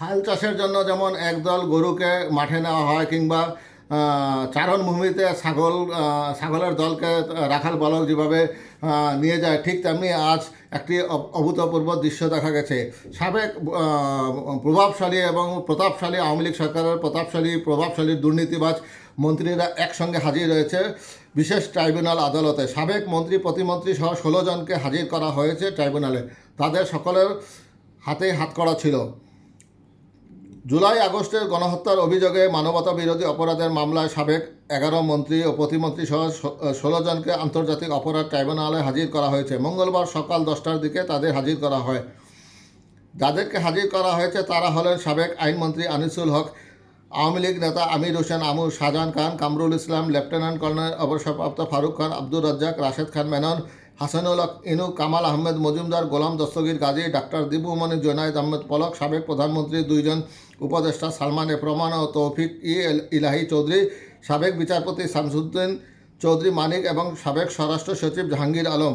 হাল চাষের জন্য যেমন একদল গরুকে মাঠে নেওয়া হয় কিংবা চারণভূমিতে ছাগল ছাগলের দলকে রাখাল বালক যেভাবে নিয়ে যায়, ঠিক তেমনি আজ একটি অভূতপূর্ব দৃশ্য দেখা গেছে। সাবেক প্রভাবশালী এবং প্রতাপশালী আওয়ামী লীগ সরকারের প্রতাপশালী, প্রভাবশালী দুর্নীতিবাজ মন্ত্রীরা একসঙ্গে হাজির রয়েছে বিশেষ ট্রাইব্যুনাল আদালতে। সাবেক মন্ত্রী, প্রতিমন্ত্রী সহ ষোলো জনকে হাজির করা হয়েছে ট্রাইব্যুনালে। তাদের সকলের হাতে হাতকড়া ছিল। জুলাই আগস্টের গণহত্যার অভিযোগে মানবতা বিরোধী অপরাধের মামলায় সাবেক এগারো মন্ত্রী ও প্রতিমন্ত্রী সহ ষোলো জনকে আন্তর্জাতিক অপরাধ ট্রাইব্যুনালে হাজির করা হয়েছে। মঙ্গলবার সকাল দশটার দিকে তাদের হাজির করা হয়। যাদেরকে হাজির করা হয়েছে তারা হলেন সাবেক আইনমন্ত্রী আনিসুল হক, আওয়ামী লীগ নেতা আমির হোসেন আমুর শাহজাহান খান, কামরুল ইসলাম, লেফটেন্যান্ট কর্নেল অবসরপ্রাপ্ত ফারুক খান, আব্দুর রাজ্জাক, রাশেদ খান মেনন হাসানুল হক, ইনু, কামাল আহমেদ, মজুমদার, গোলাম দস্তগীর, গাজী, ডাক্তার দিবু মনি জোনায়দ আহমেদ পলক, সাবেক প্রধানমন্ত্রী দুইজন উপদেষ্টা সালমান এফ রহমান ও তৌফিক ই ইলাহি চৌধুরী, সাবেক বিচারপতি শামসুদ্দিন চৌধুরী মানিক এবং সাবেক স্বরাষ্ট্র সচিব জাহাঙ্গীর আলম।